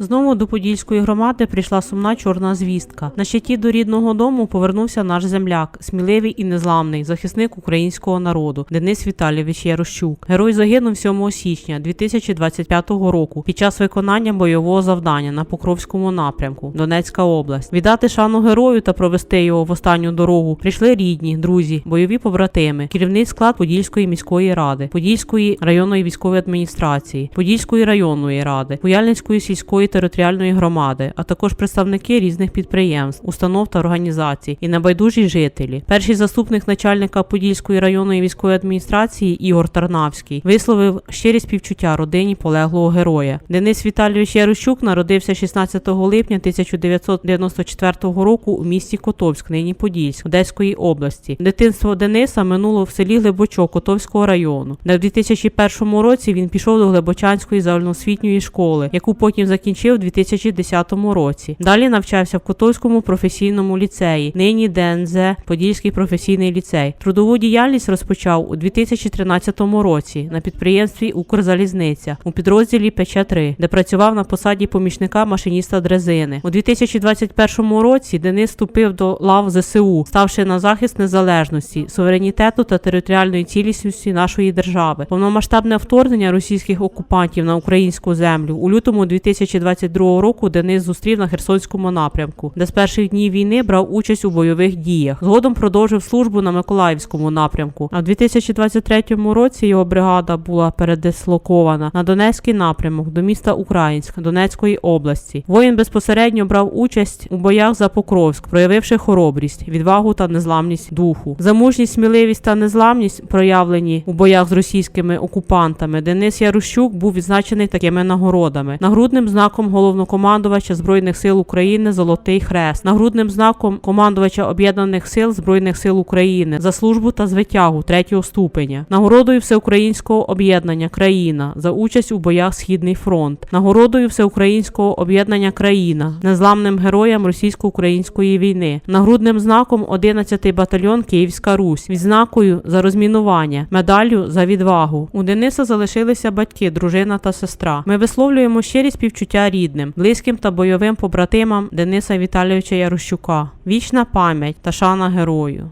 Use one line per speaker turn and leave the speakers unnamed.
Знову до Подільської громади прийшла сумна чорна звістка. На щиті до рідного дому повернувся наш земляк, сміливий і незламний захисник українського народу Денис Віталійович Ярощук. Герой загинув 7 січня 2025 року під час виконання бойового завдання на Покровському напрямку, Донецька область. Віддати шану герою та провести його в останню дорогу прийшли рідні, друзі, бойові побратими, керівний склад Подільської міської ради, Подільської районної військової адміністрації, Подільської районної ради, Куяльницької сільської територіальної громади, а також представники різних підприємств, установ та організацій і небайдужі жителі. Перший заступник начальника Подільської районної військової адміністрації Ігор Тарнавський висловив щирі співчуття родині полеглого героя. Денис Віталійович Ярощук народився 16 липня 1994 року у місті Котовськ, нині Подільськ, Одеської області. Дитинство Дениса минуло в селі Глибочок Котовського району, в 2001 році він пішов до Глибочанської загальноосвітньої школи, яку потім закінчив у 2010 році. Далі навчався в Котовському професійному ліцеї, нині ДНЗ Подільський професійний ліцей. Трудову діяльність розпочав у 2013 році на підприємстві Укрзалізниця у підрозділі ПЧ-3, де працював на посаді помічника машиніста дрезини. У 2021 році Денис вступив до лав ЗСУ, ставши на захист незалежності, суверенітету та територіальної цілісності нашої держави. Повномасштабне вторгнення російських окупантів на українську землю у лютому 2022 року Денис зустрів на Херсонському напрямку, де з перших днів війни брав участь у бойових діях. Згодом продовжив службу на Миколаївському напрямку. А в 2023 році його бригада була передислокована на Донецький напрямок до міста Українськ Донецької області. Воїн безпосередньо брав участь у боях за Покровськ, проявивши хоробрість, відвагу та незламність духу. За мужність, сміливість та незламність, проявлені у боях з російськими окупантами, Денис Ярущук був відзначений такими нагородами: нагрудним знаком головнокомандувача збройних сил України Золотий Хрест, нагрудним знаком командувача об'єднаних сил збройних сил України за службу та звитягу третього ступеня, нагородою всеукраїнського об'єднання країна за участь у боях Східний фронт, нагородою всеукраїнського об'єднання країна, незламним героям російсько-української війни, нагрудним знаком 11-й батальйон Київська Русь, відзнакою за розмінування, медаллю за відвагу. У Дениса залишилися батьки, дружина та сестра. Ми висловлюємо щирі співчуття рідним, близьким та бойовим побратимам Дениса Віталійовича Ярощука. Вічна пам'ять та шана герою.